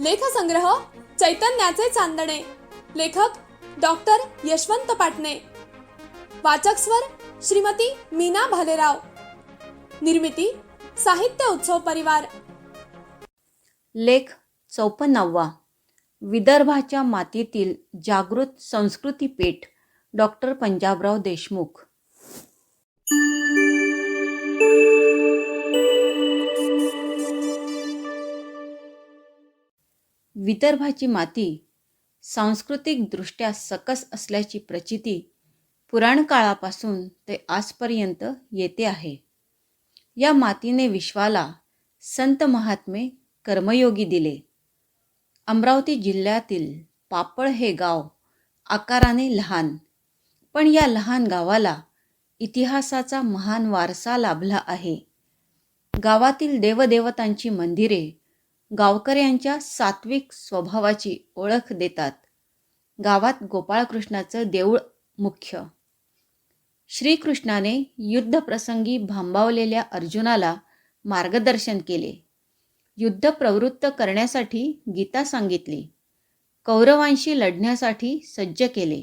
लेखसंग्रह चैतन्याचे चांदणे. लेखक डॉक्टर यशवंत पाटणे. वाचक स्वर श्रीमती मीना भालेराव. निर्मिती साहित्य उत्सव परिवार. लेख चौपन्नावा विदर्भाच्या मातीतील जागृत संस्कृती पीठ डॉक्टर पंजाबराव देशमुख. विदर्भाची माती सांस्कृतिकदृष्ट्या सकस असल्याची प्रचिती पुराणकाळापासून ते आजपर्यंत येते आहे. या मातीने विश्वाला संत महात्मे कर्मयोगी दिले. अमरावती जिल्ह्यातील पापळ हे गाव आकाराने लहान पण या लहान गावाला इतिहासाचा महान वारसा लाभला आहे. गावातील देवदेवतांची मंदिरे गावकऱ्यांच्या सात्विक स्वभावाची ओळख देतात. गावात गोपाळकृष्णाचं देऊळ मुख्य. श्रीकृष्णाने युद्धप्रसंगी भांबावलेल्या अर्जुनाला मार्गदर्शन केले. युद्ध प्रवृत्त करण्यासाठी गीता सांगितली. कौरवांशी लढण्यासाठी सज्ज केले.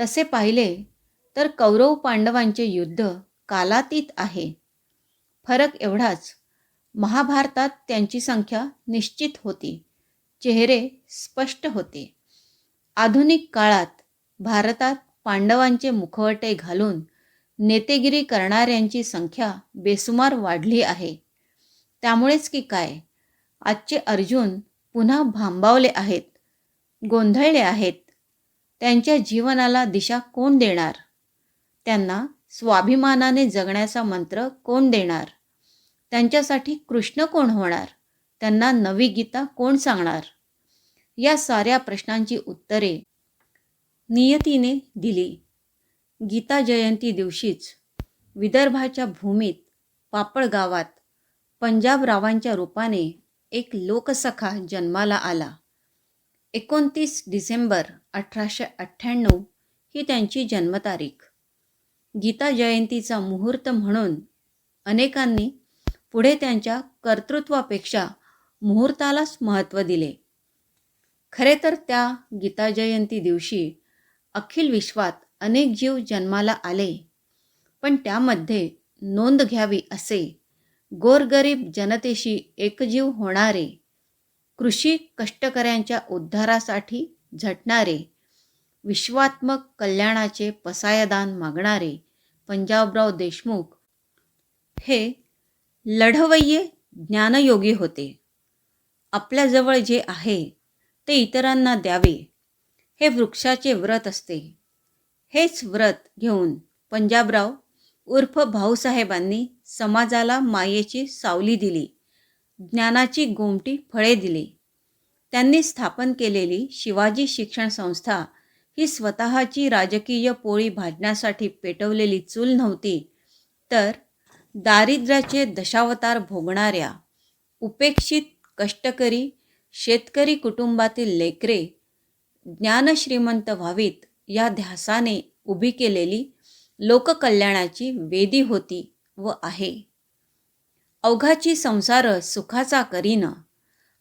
तसे पाहिले तर कौरव पांडवांचे युद्ध कालातीत आहे. फरक एवढाच महाभारतात त्यांची संख्या निश्चित होती. चेहरे स्पष्ट होते. आधुनिक काळात भारतात पांडवांचे मुखवटे घालून नेतेगिरी करणाऱ्यांची संख्या बेसुमार वाढली आहे. त्यामुळेच की काय? आजचे अर्जुन पुन्हा भांबावले आहेत गोंधळले आहेत. त्यांच्या जीवनाला दिशा कोण देणार? त्यांना स्वाभिमानाने जगण्याचा मंत्र कोण देणार? त्यांच्यासाठी कृष्ण कोण होणार? त्यांना नवी गीता कोण सांगणार? या साऱ्या प्रश्नांची उत्तरे नियतीने दिली. गीता जयंती दिवशीच विदर्भाच्या भूमीत पापळ गावात पंजाबरावांच्या रूपाने एक लोकसखा जन्माला आला. एकोणतीस डिसेंबर अठराशे अठ्ठ्याण्णव ही त्यांची जन्मतारीख. गीता जयंतीचा मुहूर्त म्हणून अनेकांनी पुढे त्यांच्या कर्तृत्वापेक्षा मुहूर्तालाच महत्त्व दिले. खरे तर त्या गीता जयंती दिवशी अखिल विश्वात अनेक जीव जन्माला आले पण त्यामध्ये नोंद घ्यावी असे गोरगरीब जनतेशी एकजीव होणारे कृषी कष्टकऱ्यांच्या उद्धारासाठी झटणारे विश्वात्मक कल्याणाचे पसायदान मागणारे पंजाबराव देशमुख हे लढवय्ये ज्ञानयोगी होते. आपल्याजवळ जे आहे ते इतरांना द्यावे. हे वृक्षाचे व्रत असते. हेच व्रत घेऊन पंजाबराव उर्फ भाऊसाहेबांनी समाजाला मायेची सावली दिली. ज्ञानाची गोमटी फळे दिली. त्यांनी स्थापन केलेली शिवाजी शिक्षण संस्था ही स्वतःची राजकीय पोळी भाजण्यासाठी पेटवलेली चूल नव्हती तर दारिद्र्याचे दशावतार भोगणाऱ्या उपेक्षित कष्टकरी शेतकरी कुटुंबातील लेकरे ज्ञानश्रीमंत व्हावीत या ध्यासाने उभी केलेली लोककल्याणाची वेदी होती व आहे. अवघाची संसार सुखाचा करीन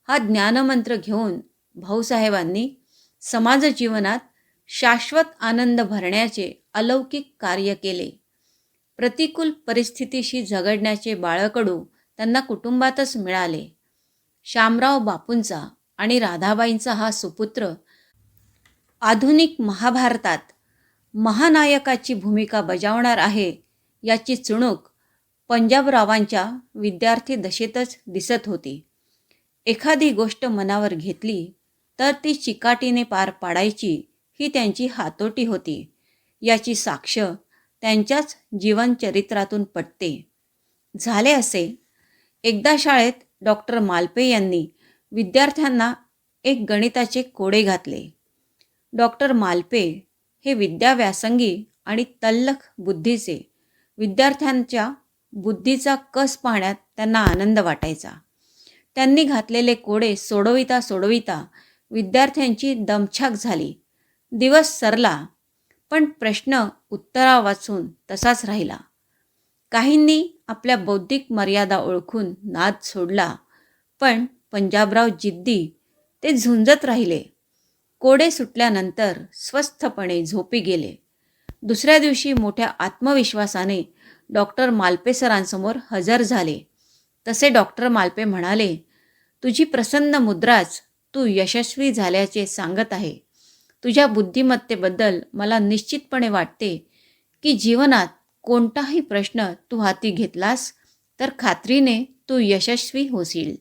हा ज्ञानमंत्र घेऊन भाऊसाहेबांनी समाजजीवनात शाश्वत आनंद भरण्याचे अलौकिक कार्य केले. प्रतिकूल परिस्थितीशी झगडण्याचे बाळकडू त्यांना कुटुंबातच मिळाले. शामराव बापूंचा आणि राधाबाईंचा हा सुपुत्र आधुनिक महाभारतात महानायकाची भूमिका बजावणार आहे याची चुणूक पंजाबरावांच्या विद्यार्थी दशेतच दिसत होती. एखादी गोष्ट मनावर घेतली तर ती चिकाटीने पार पाडायची ही त्यांची हातोटी होती. याची साक्ष त्यांच्याच जीवनचरित्रातून पटते. झाले असे. एकदा शाळेत डॉक्टर मालपे यांनी विद्यार्थ्यांना एक गणिताचे कोडे घातले. डॉक्टर मालपे हे विद्याव्यासंगी आणि तल्लख बुद्धीचे. विद्यार्थ्यांच्या बुद्धीचा कस पाहण्यात त्यांना आनंद वाटायचा. त्यांनी घातलेले कोडे सोडविता सोडविता विद्यार्थ्यांची दमछाक झाली. दिवस सरला. पण प्रश्न उत्तरा वाचून तसाच राहिला. काहींनी आपल्या बौद्धिक मर्यादा ओळखून नाद सोडला पण पंजाबराव जिद्दी ते झुंजत राहिले. कोडे सुटल्यानंतर स्वस्थपणे झोपी गेले. दुसऱ्या दिवशी मोठ्या आत्मविश्वासाने डॉक्टर मालपे सरांसमोर हजर झाले. तसे डॉक्टर मालपे म्हणाले तुझी प्रसन्न मुद्राच तू यशस्वी झाल्याचे सांगत आहे. तुझ्या बुद्धिमत्तेबद्दल मला निश्चितपणे वाटते की जीवनात कोणताही प्रश्न तू हाती घेतलास तर खात्रीने तू यशस्वी होशील.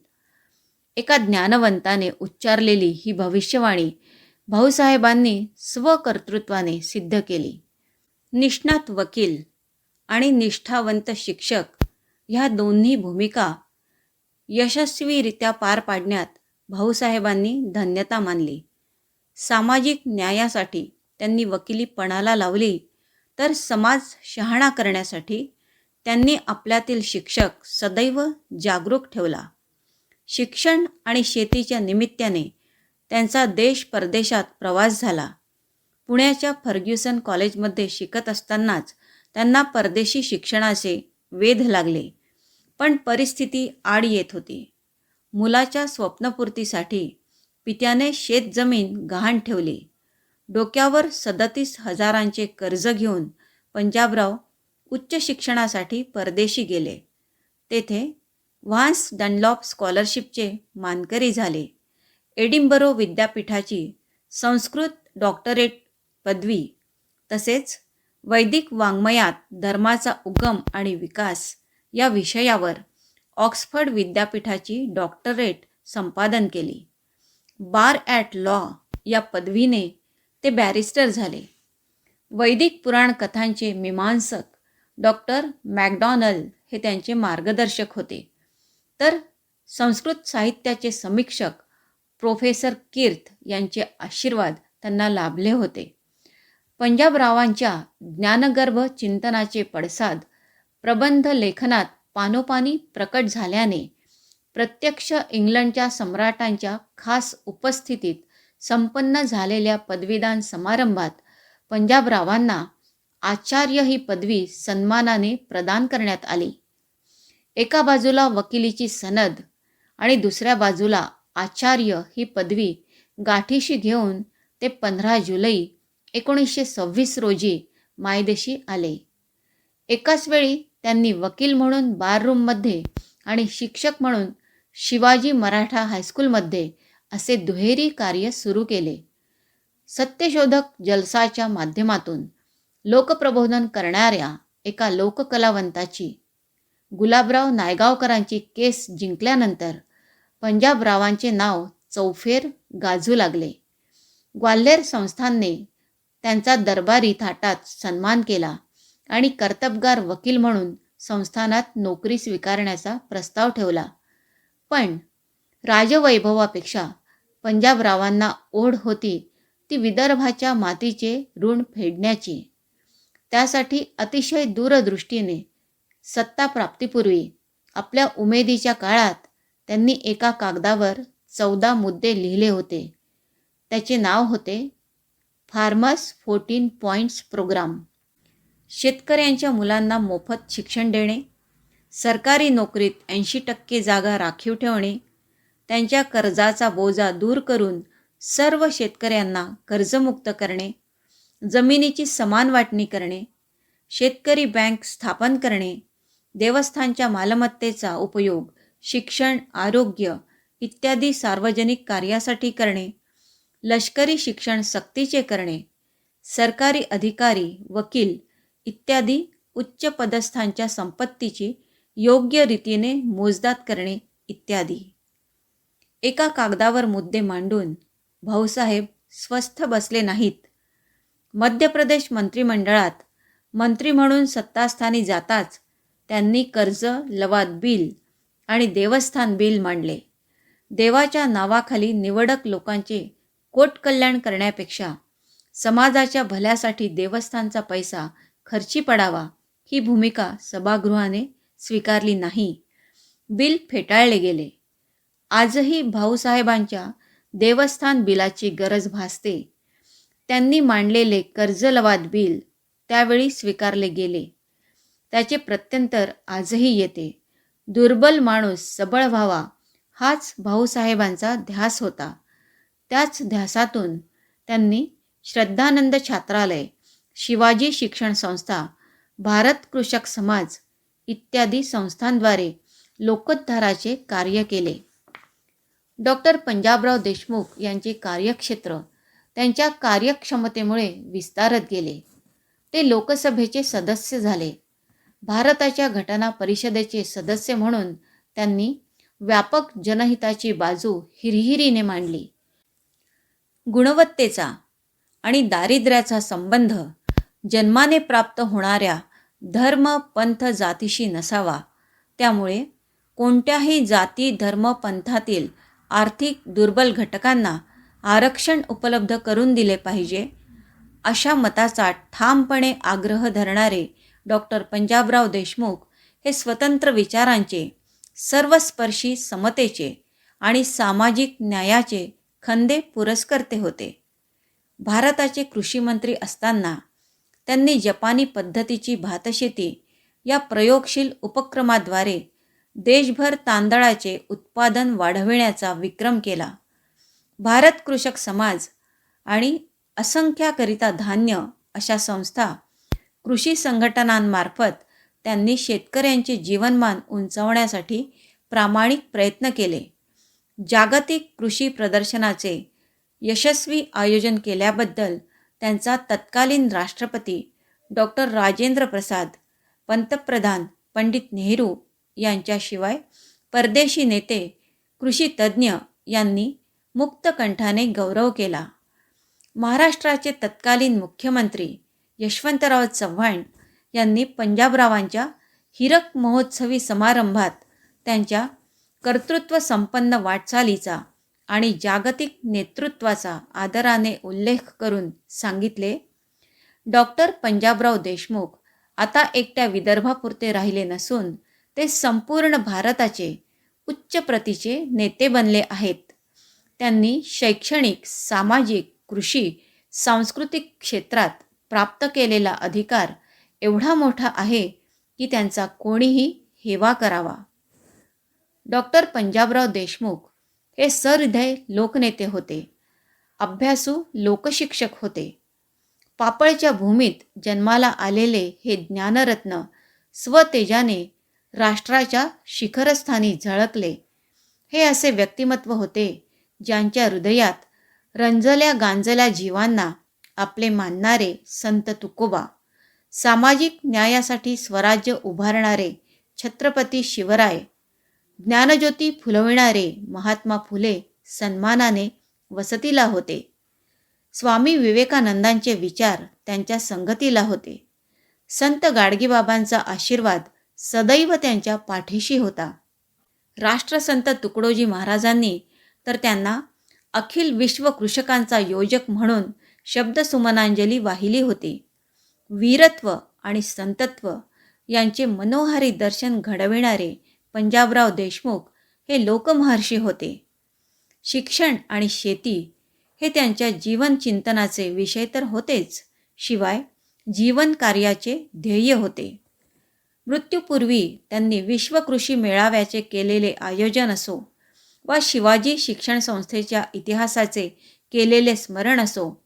एका ज्ञानवंताने उच्चारलेली ही भविष्यवाणी भाऊसाहेबांनी स्वकर्तृत्वाने सिद्ध केली. निष्णात वकील आणि निष्ठावंत शिक्षक ह्या दोन्ही भूमिका यशस्वीरित्या पार पाडण्यात भाऊसाहेबांनी धन्यता मानली. सामाजिक न्यायासाठी त्यांनी वकिली पणाला लावली तर समाज शहाणा करण्यासाठी त्यांनी आपल्यातील शिक्षक सदैव जागरूक ठेवला. शिक्षण आणि शेतीच्या निमित्ताने त्यांचा देश परदेशात प्रवास झाला. पुण्याच्या फर्ग्युसन कॉलेजमध्ये शिकत असतानाच त्यांना परदेशी शिक्षणाचे वेध लागले पण परिस्थिती आड येत होती. मुलाच्या स्वप्नपूर्तीसाठी पित्याने शेतजमीन गहाण ठेवली. डोक्यावर सदतीस हजारांचे कर्ज घेऊन पंजाबराव उच्च शिक्षणासाठी परदेशी गेले. तेथे व्हान्स डनलॉप स्कॉलरशिपचे मानकरी झाले. एडिंबरो विद्यापीठाची संस्कृत डॉक्टरेट पदवी तसेच वैदिक वाङ्मयात धर्माचा उगम आणि विकास या विषयावर ऑक्सफर्ड विद्यापीठाची डॉक्टरेट संपादन केली. बार ॲट लॉ या पदवीने ते बॅरिस्टर झाले. वैदिक पुराण कथांचे मीमांसक डॉक्टर मॅकडॉनल हे त्यांचे मार्गदर्शक होते. तर संस्कृत साहित्याचे समीक्षक प्रोफेसर कीर्त यांचे आशीर्वाद त्यांना लाभले होते. पंजाबरावांच्या ज्ञानगर्भ चिंतनाचे पडसाद प्रबंध लेखनात पानोपानी प्रकट झाल्याने प्रत्यक्ष इंग्लंडच्या सम्राटांच्या खास उपस्थितीत संपन्न झालेल्या पदवीदान समारंभात पंजाबरावांना आचार्य ही पदवी सन्मानाने प्रदान करण्यात आली. एका बाजूला वकिलीची सनद आणि दुसऱ्या बाजूला आचार्य ही पदवी गाठीशी घेऊन ते पंधरा जुलै एकोणीसशे सव्वीस रोजी मायदेशी आले. एकाच वेळी त्यांनी वकील म्हणून बाररूममध्ये आणि शिक्षक म्हणून शिवाजी मराठा हायस्कूलमध्ये असे दुहेरी कार्य सुरू केले. सत्यशोधक जलसाच्या माध्यमातून लोकप्रबोधन करणाऱ्या एका लोककलावंताची गुलाबराव नायगावकरांची केस जिंकल्यानंतर पंजाबरावांचे नाव चौफेर गाजू लागले. ग्वाल्हेर संस्थानने त्यांचा दरबारी थाटात सन्मान केला आणि कर्तबगार वकील म्हणून संस्थानात नोकरी स्वीकारण्याचा प्रस्ताव ठेवला. पण राजवैभवापेक्षा पंजाबरावांना ओढ होती ती विदर्भाच्या मातीचे ऋण फेडण्याची. त्यासाठी अतिशय दूरदृष्टीने सत्ता प्राप्तीपूर्वी आपल्या उमेदीच्या काळात त्यांनी एका कागदावर चौदा मुद्दे लिहिले होते. त्याचे नाव होते फार्मर्स फोर्टीन पॉईंट्स प्रोग्राम. शेतकऱ्यांच्या मुलांना मोफत शिक्षण देणे सरकारी नोकरीत ऐंशी टक्के जागा राखीव ठेवणे त्यांच्या कर्जाचा बोजा दूर करून सर्व शेतकऱ्यांना कर्जमुक्त करणे जमिनीची समान वाटणी करणे शेतकरी बँक स्थापन करणे देवस्थानच्या मालमत्तेचा उपयोग शिक्षण आरोग्य इत्यादी सार्वजनिक कार्यासाठी करणे लष्करी शिक्षण सक्तीचे करणे सरकारी अधिकारी वकील इत्यादी उच्च पदस्थांच्या संपत्तीची योग्य रीतीने मोजदात करणे इत्यादी. एका कागदावर मुद्दे मांडून भाऊसाहेब स्वस्थ बसले नाहीत. मध्य प्रदेश मंत्रिमंडळात मंत्री म्हणून सत्तास्थानी जाताच त्यांनी कर्ज लवाद बिल आणि देवस्थान बिल मांडले. देवाच्या नावाखाली निवडक लोकांचे कोटकल्याण करण्यापेक्षा समाजाच्या भल्यासाठी देवस्थानचा पैसा खर्ची पडावा ही भूमिका सभागृहाने स्वीकारली नाही. बिल फेटाळले गेले. आजही भाऊसाहेबांच्या देवस्थान बिलाची गरज भासते. त्यांनी मांडलेले कर्जलवाद बिल त्यावेळी स्वीकारले गेले. त्याचे प्रत्यंतर आजही येते. दुर्बल माणूस सबळ व्हावा हाच भाऊसाहेबांचा ध्यास होता. त्याच ध्यासातून त्यांनी श्रद्धानंद छात्रालय शिवाजी शिक्षण संस्था भारत कृषक समाज इत्यादी संस्थांद्वारे लोकोद्धाराचे कार्य केले. डॉक्टर पंजाबराव देशमुख यांचे कार्यक्षेत्र त्यांच्या कार्यक्षमतेमुळे विस्तारत गेले. ते लोकसभेचे सदस्य झाले. भारताच्या घटना परिषदेचे सदस्य म्हणून त्यांनी व्यापक जनहिताची बाजू हिरहिरीने मांडली. गुणवत्तेचा आणि दारिद्र्याचा संबंध जन्माने प्राप्त होणाऱ्या धर्म पंथ जातीशी नसावा. त्यामुळे कोणत्याही जाती धर्म पंथातील आर्थिक दुर्बल घटकांना आरक्षण उपलब्ध करून दिले पाहिजे अशा मताचा ठामपणे आग्रह धरणारे डॉक्टर पंजाबराव देशमुख हे स्वतंत्र विचारांचे सर्वस्पर्शी समतेचे आणि सामाजिक न्यायाचे खंदे पुरस्कर्ते होते. भारताचे कृषी मंत्री असताना त्यांनी जपानी पद्धतीची भातशेती या प्रयोगशील उपक्रमाद्वारे देशभर तांदळाचे उत्पादन वाढविण्याचा विक्रम केला. भारत कृषक समाज आणि असंख्याकरिता धान्य अशा संस्था कृषी संघटनांमार्फत त्यांनी शेतकऱ्यांचे जीवनमान उंचावण्यासाठी प्रामाणिक प्रयत्न केले. जागतिक कृषी प्रदर्शनाचे यशस्वी आयोजन केल्याबद्दल त्यांचा तत्कालीन राष्ट्रपती डॉक्टर राजेंद्र प्रसाद पंतप्रधान पंडित नेहरू यांच्याशिवाय परदेशी नेते कृषी तज्ज्ञ यांनी मुक्त कंठाने गौरव केला. महाराष्ट्राचे तत्कालीन मुख्यमंत्री यशवंतराव चव्हाण यांनी पंजाबरावांच्या हिरक महोत्सवी समारंभात त्यांच्या कर्तृत्व संपन्न वाटचालीचा आणि जागतिक नेतृत्वाचा आदराने उल्लेख करून सांगितले डॉक्टर पंजाबराव देशमुख आता एकट्या विदर्भापुरते राहिले नसून ते संपूर्ण भारताचे उच्च प्रतीचे नेते बनले आहेत. त्यांनी शैक्षणिक सामाजिक कृषी सांस्कृतिक क्षेत्रात प्राप्त केलेला अधिकार एवढा मोठा आहे की त्यांचा कोणीही हेवा करावा. डॉक्टर पंजाबराव देशमुख हे सहृदय लोकनेते होते. अभ्यासू लोकशिक्षक होते. पापळच्या भूमीत जन्माला आलेले हे ज्ञानरत्न स्वतेजाने राष्ट्राच्या शिखरस्थानी झळकले. हे असे व्यक्तिमत्व होते ज्यांच्या हृदयात रंजल्या गांजल्या जीवांना आपले मानणारे संत तुकोबा सामाजिक न्यायासाठी स्वराज्य उभारणारे छत्रपती शिवराय ज्ञानज्योती फुलविणारे महात्मा फुले सन्मानाने वसतीला होते. स्वामी विवेकानंदांचे विचार त्यांच्या संगतीला होते. संत गाडगेबाबांचा आशीर्वाद सदैव त्यांच्या पाठीशी होता. राष्ट्रसंत तुकडोजी महाराजांनी तर त्यांना अखिल विश्व कृषकांचा योजक म्हणून शब्दसुमनांजली वाहिली होती. वीरत्व आणि संतत्व यांचे मनोहारी दर्शन घडविणारे पंजाबराव देशमुख हे लोकमहर्षी होते. शिक्षण आणि शेती हे त्यांच्या जीवनचिंतनाचे विषय तर होतेच शिवाय जीवन कार्याचे ध्येय होते. मृत्यूपूर्वी त्यांनी विश्वकृषी मेळाव्याचे केलेले आयोजन असो वा शिवाजी शिक्षण संस्थेच्या इतिहासाचे केलेले स्मरण असो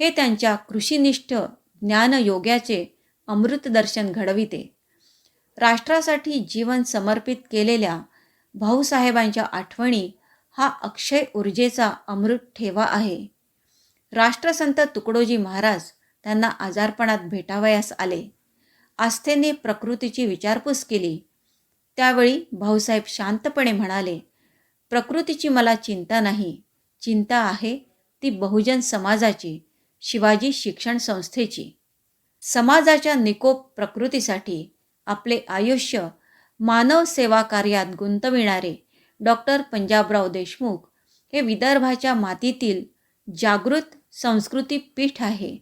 हे त्यांच्या कृषीनिष्ठ ज्ञानयोग्याचे अमृतदर्शन घडविते. राष्ट्रासाठी जीवन समर्पित केलेल्या भाऊसाहेबांच्या आठवणी हा अक्षय ऊर्जेचा अमृत ठेवा आहे. राष्ट्रसंत तुकडोजी महाराज त्यांना आजारपणात भेटावयास आले. आस्थेने प्रकृतीची विचारपूस केली. त्यावेळी भाऊसाहेब शांतपणे म्हणाले प्रकृतीची मला चिंता नाही. चिंता आहे ती बहुजन समाजाची शिवाजी शिक्षण संस्थेची. समाजाच्या निकोप प्रकृतीसाठी आपले आयुष्य मानव सेवा कार्यात गुंतविणारे डॉक्टर पंजाबराव देशमुख हे विदर्भाच्या मातीतील जागृत संस्कृती पीठ आहे.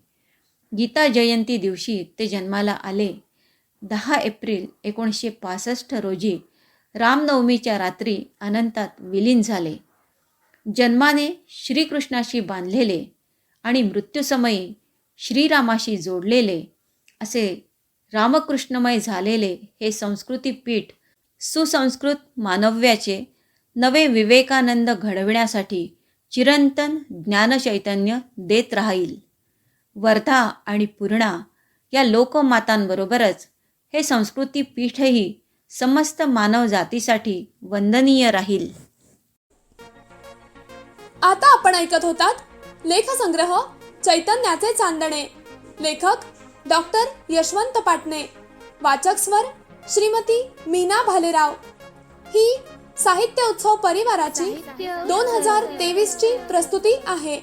गीता जयंती दिवशी ते जन्माला आले. दहा एप्रिल एकोणीसशे पासष्ट रोजी रामनवमीच्या रात्री अनंतात विलीन झाले. जन्माने श्रीकृष्णाशी बांधलेले आणि मृत्यूसमयी श्रीरामाशी जोडलेले असे रामकृष्णमय झालेले हे संस्कृती पीठ सुसंस्कृत मानव्याचे नवे विवेकानंद घडविण्यासाठी चिरंतन ज्ञानचैतन्य देत राहील. वर्धा आणि पूर्णा या लोकमातांबरोबरच हे संस्कृती पीठही समस्त मानव जातीसाठी वंदनीय राहील. आता आपण ऐकत होतात लेखसंग्रह चैतन्याचे चांदणे. लेखक डॉक्टर यशवंत पाटणे. वाचक स्वर श्रीमती मीना भालेराव. ही साहित्य उत्सव परिवाराची दोन हजार तेवीस ची प्रस्तुती आहे.